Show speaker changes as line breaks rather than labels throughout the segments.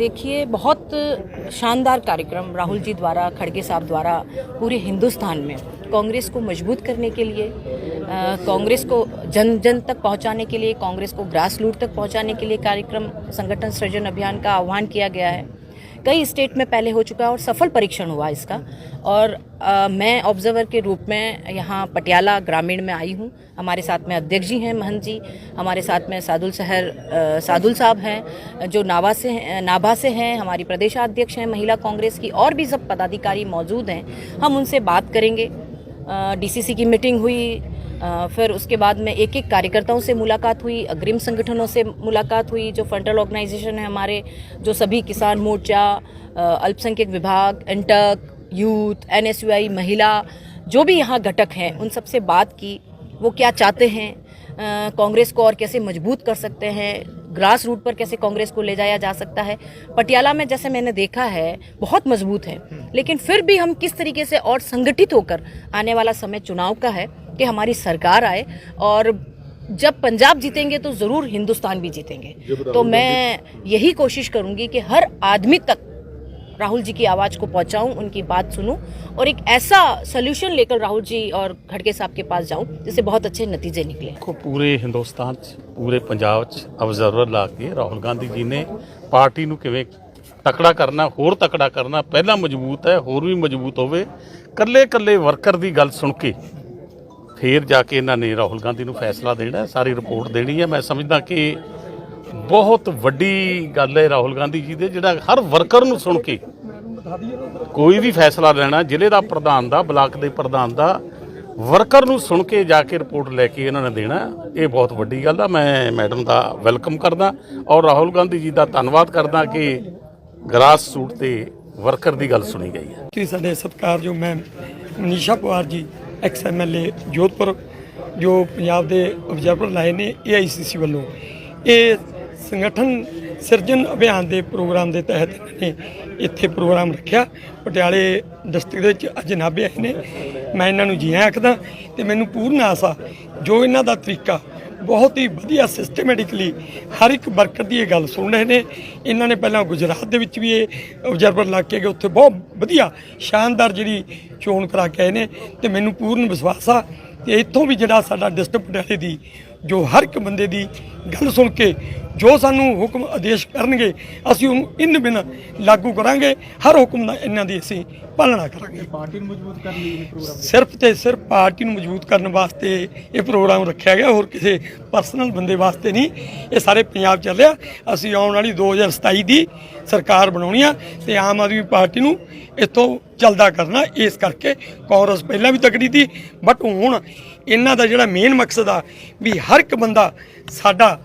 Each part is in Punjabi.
देखिए, बहुत शानदार कार्यक्रम राहुल जी द्वारा, खड़गे साहब द्वारा पूरे हिंदुस्तान में कांग्रेस को मज़बूत करने के लिए कांग्रेस को जन जन तक पहुँचाने के लिए, कांग्रेस को ग्रास रूट तक पहुँचाने के लिए कार्यक्रम, संगठन सृजन अभियान का आह्वान किया गया है। कई स्टेट में पहले हो चुका है और सफल परीक्षण हुआ इसका। और आ, मैं ऑब्जर्वर के रूप में यहाँ पटियाला ग्रामीण में आई हूँ। हमारे साथ में अध्यक्ष जी हैं महंत जी। हमारे साथ में सादुल शहर सादुल साहब हैं जो नाभा से नाभा से हैं। हमारी प्रदेशाध्यक्ष हैं महिला कांग्रेस की और भी सब पदाधिकारी मौजूद हैं। हम उनसे बात करेंगे। डीसीसी की मीटिंग हुई। फिर उसके बाद में एक एक कार्यकर्ताओं से मुलाकात हुई, अग्रिम संगठनों से मुलाकात हुई, जो फ्रंटल ऑर्गेनाइजेशन है हमारे, जो सभी किसान मोर्चा अल्पसंख्यक विभाग इंटक यूथ एनएसयूआई महिला, जो भी यहाँ घटक हैं, उन सबसे बात की, वो क्या चाहते हैं कांग्रेस को और कैसे मज़बूत कर सकते हैं ग्रास रूट पर कैसे कांग्रेस को ले जाया जा सकता है? पटियाला में जैसे मैंने देखा है बहुत मज़बूत है। लेकिन फिर भी हम किस तरीके से और संगठित होकर आने वाला समय चुनाव का है कि हमारी सरकार आए और जब पंजाब जीतेंगे तो ज़रूर हिंदुस्तान भी जीतेंगे। तो मैं यही कोशिश करूँगी कि हर आदमी तक राहुल जी की आवाज़ को पहुंचाऊं उनकी बात सुनूं और एक ऐसा सोल्यूशन लेकर राहुल जी और खड़गे साहब के पास जाऊं जिससे बहुत अच्छे नतीजे निकले
ਦੇਖੋ ਪੂਰੇ ਹਿੰਦੁਸਤਾਨ 'ਚ ਪੂਰੇ ਪੰਜਾਬ 'ਚ ਆਬਜ਼ਰਵਰ ਲਾ ਕੇ ਰਾਹੁਲ ਗਾਂਧੀ ਜੀ ਨੇ ਪਾਰਟੀ ਨੂੰ ਕਿਵੇਂ ਤਕੜਾ ਕਰਨਾ ਹੋਰ ਤਕੜਾ ਕਰਨਾ ਪਹਿਲਾਂ ਮਜ਼ਬੂਤ ਹੈ ਹੋਰ ਵੀ ਮਜ਼ਬੂਤ ਹੋਵੇ ਕੱਲੇ ਕੱਲੇ ਵਰਕਰ ਦੀ ਗੱਲ ਸੁਣ ਕੇ ਫੇਰ ਜਾ ਕੇ ਇਹਨਾਂ ਨੇ ਰਾਹੁਲ ਗਾਂਧੀ ਨੂੰ ਫੈਸਲਾ ਦੇਣਾ ਹੈ, ਸਾਰੀ ਰਿਪੋਰਟ ਦੇਣੀ ਹੈ ਮੈਂ ਸਮਝਦਾ ਕਿ ਬਹੁਤ ਵੱਡੀ ਗੱਲ ਹੈ ਰਾਹੁਲ ਗਾਂਧੀ ਜੀ ਦੇ, ਜਿਹੜਾ ਹਰ ਵਰਕਰ ਨੂੰ ਸੁਣ ਕੇ ਕੋਈ ਵੀ ਫੈਸਲਾ ਲੈਣਾ, ਜ਼ਿਲ੍ਹੇ ਦਾ ਪ੍ਰਧਾਨ ਦਾ, ਬਲਾਕ ਦੇ ਪ੍ਰਧਾਨ ਦਾ, ਵਰਕਰ ਨੂੰ ਸੁਣ ਕੇ ਜਾ ਕੇ ਰਿਪੋਰਟ ਲੈ ਕੇ ਇਹਨਾਂ ਨੇ ਦੇਣਾ, ਇਹ ਬਹੁਤ ਵੱਡੀ ਗੱਲ ਆ। ਮੈਂ ਮੈਡਮ ਦਾ ਵੈਲਕਮ ਕਰਦਾ ਔਰ ਰਾਹੁਲ ਗਾਂਧੀ ਜੀ ਦਾ ਧੰਨਵਾਦ ਕਰਦਾ ਕਿ ਗਰਾਸ ਸੂਟ ਤੇ ਵਰਕਰ ਦੀ ਗੱਲ ਸੁਣੀ ਗਈ ਹੈ।
ਕਿ ਸਾਡੇ ਸਤਿਕਾਰਯੋਗ ਮੈਮ ਮਨੀਸ਼ਾ ਪਵਾਰ ਜੀ, ਐਕਸ ਐਮਐਲਏ ਜੋਧਪੁਰ, ਜੋ ਪੰਜਾਬ ਦੇ ਆਬਜ਼ਰਵਰ ਲਾਏ ਨੇ ਏਆਈਸੀਸੀ ਵੱਲੋਂ। ਇਹ ਸੰਗਠਨ ਸਿਰਜਨ ਅਭਿਆਨ ਦੇ ਪ੍ਰੋਗਰਾਮ ਦੇ ਤਹਿਤ ਇਹਨਾਂ ਨੇ ਇੱਥੇ ਪ੍ਰੋਗਰਾਮ ਰੱਖਿਆ। ਪਟਿਆਲੇ ਡਿਸਟ੍ਰਿਕਟ ਦੇ ਵਿੱਚ ਅੱਜ ਨਾਭੇ ਆਏ ਨੇ। ਮੈਂ ਇਹਨਾਂ ਨੂੰ ਜੀ ਆਖਦਾ ਤੇ ਮੈਨੂੰ ਪੂਰਨ ਆਸ ਆ ਜੋ ਇਹਨਾਂ ਦਾ ਤਰੀਕਾ, ਬਹੁਤ ਹੀ ਵਧੀਆ ਸਿਸਟਮੈਟਿਕਲੀ ਹਰ ਇੱਕ ਵਰਕਰ ਦੀ ਇਹ ਗੱਲ ਸੁਣ ਰਹੇ ਨੇ। ਇਹਨਾਂ ਨੇ ਪਹਿਲਾਂ ਗੁਜਰਾਤ ਦੇ ਵਿੱਚ ਵੀ ਇਹ ਆਬਜ਼ਰਵਰ ਲਾ ਕੇ ਗਏ, ਉੱਥੇ ਬਹੁਤ ਵਧੀਆ ਸ਼ਾਨਦਾਰ ਜਿਹੜੀ ਚੋਣ ਕਰਾ ਕੇ ਆਏ ਨੇ ਤੇ ਮੈਨੂੰ ਪੂਰਨ ਵਿਸ਼ਵਾਸ ਆ ਤੇ ਇੱਥੋਂ ਵੀ ਜਿਹੜਾ ਸਾਡਾ ਡਿਸਟ੍ਰਿਕਟ ਪਟਿਆਲੇ ਦੀ ਜੋ ਹਰ ਇੱਕ ਬੰਦੇ ਦੀ ਗੱਲ ਸੁਣ ਕੇ ਜੋ ਸਾਨੂੰ ਹੁਕਮ ਆਦੇਸ਼ ਕਰਨਗੇ ਅਸੀਂ ਉਹਨੂੰ ਇਨ ਬਿਨ ਲਾਗੂ ਕਰਾਂਗੇ। ਹਰ ਹੁਕਮ ਦਾ ਇਹਨਾਂ ਦੀ ਅਸੀਂ ਪਾਲਣਾ ਕਰਾਂਗੇ।
ਪਾਰਟੀ ਨੂੰ ਮਜ਼ਬੂਤ ਕਰਨ ਲਈ ਇਹ ਪ੍ਰੋਗਰਾਮ
ਸਿਰਫ ਤੇ ਸਿਰਫ ਪਾਰਟੀ ਨੂੰ ਮਜ਼ਬੂਤ ਕਰਨ ਵਾਸਤੇ ਇਹ ਪ੍ਰੋਗਰਾਮ ਰੱਖਿਆ ਗਿਆ ਹੋਰ ਕਿਸੇ ਪਰਸਨਲ ਬੰਦੇ ਵਾਸਤੇ ਨਹੀਂ। ਇਹ ਸਾਰੇ ਪੰਜਾਬ ਚੱਲ ਰਿਹਾ। ਅਸੀਂ ਆਉਣ ਵਾਲੀ 2027 ਦੀ ਸਰਕਾਰ ਬਣਾਉਣੀ ਆ ਤੇ ਆਮ ਆਦਮੀ ਪਾਰਟੀ ਨੂੰ ਇੱਥੋਂ ਚੱਲਦਾ ਕਰਨਾ। ਇਸ ਕਰਕੇ ਕਾਂਗਰਸ ਪਹਿਲਾਂ ਵੀ ਤਕੜੀ ਸੀ ਬਟ ਹੁਣ ਇਹਨਾਂ ਦਾ ਜਿਹੜਾ ਮੇਨ ਮਕਸਦ ਆ ਵੀ ਹਰ ਇੱਕ ਬੰਦਾ ਸਾਡਾ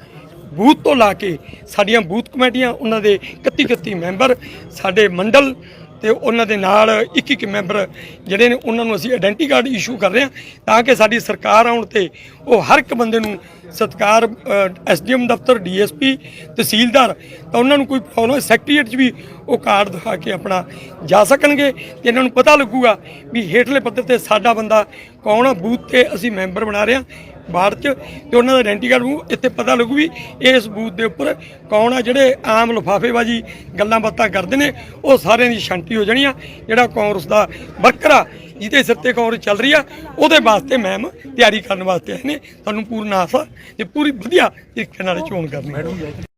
ਬੂਥ ਤੋਂ ਲਾ ਕੇ ਸਾਡੀਆਂ ਬੂਥ ਕਮੇਟੀਆਂ, ਉਹਨਾਂ ਦੇ 31 31 ਮੈਂਬਰ ਸਾਡੇ ਮੰਡਲ ਤੇ ਉਹਨਾਂ ਦੇ ਨਾਲ ਇੱਕ ਇੱਕ ਮੈਂਬਰ ਜਿਹੜੇ ਨੇ, ਉਹਨਾਂ ਨੂੰ ਅਸੀਂ ਆਇਡੈਂਟੀ ਕਾਰਡ ਇਸ਼ੂ ਕਰ ਰਹੇ ਹਾਂ ਤਾਂ ਕਿ ਸਾਡੀ ਸਰਕਾਰ ਆਉਣ ਤੇ ਉਹ ਹਰ ਇੱਕ ਬੰਦੇ ਨੂੰ ਸਤਕਾਰ ਐਸਡੀਐਮ ਦਫ਼ਤਰ, ਡੀਐਸਪੀ ਤਹਿਸੀਲਦਾਰ ਤਾਂ ਉਹਨਾਂ ਨੂੰ ਕੋਈ ਪ੍ਰੋਬਲਮ ਸੈਕਟਰੀਏਟ 'ਚ ਵੀ ਉਹ ਕਾਰਡ ਦਿਖਾ ਕੇ ਆਪਣਾ ਜਾ ਸਕਣਗੇ ਤੇ ਇਹਨਾਂ ਨੂੰ ਪਤਾ ਲੱਗੂਗਾ ਵੀ ਹੇਠਲੇ ਪੱਧਰ ਤੇ ਸਾਡਾ ਬੰਦਾ ਕੌਣ ਆ, ਬੂਥ ਤੇ ਅਸੀਂ ਮੈਂਬਰ ਬਣਾ ਰਹੇ ਹਾਂ। ਬਾੜ ਚ ਤੇ ਉਹਨਾਂ ਦਾ ਆਇਡੈਂਟੀ ਕਾਰਡ ਨੂੰ ਇੱਥੇ ਪਤਾ ਲੱਗੂ ਵੀ ਇਸ ਬੂਥ ਦੇ ਉੱਪਰ ਕੌਣ ਆ, ਜਿਹੜੇ ਆਮ ਲਿਫਾਫੇਬਾਜੀ ਗੱਲਾਂ ਬਾਤਾਂ ਕਰਦੇ ਨੇ, ਉਹ ਸਾਰਿਆਂ ਦੀ ਸ਼ਾਂਤੀ ਹੋ ਜਾਣੀ ਆ। ਜਿਹੜਾ ਕਾਂਗਰਸ ਦਾ ਵਰਕਰ ਆ, ਜਿਹਦੇ ਸਿਰ ਤੇ ਕਾਂਗਰਸ ਚੱਲ ਰਹੀ ਆ, ਉਹਦੇ ਵਾਸਤੇ ਮੈਮ ਤਿਆਰੀ ਕਰਨ ਵਾਸਤੇ ਆਏ ਨੇ। ਤੁਹਾਨੂੰ ਪੂਰਨ ਆਸ ਆ, ਤੇ ਪੂਰੀ ਵਧੀਆ ਤਰੀਕੇ ਨਾਲ ਚੋਣ ਕਰਨੀ। ਹੈ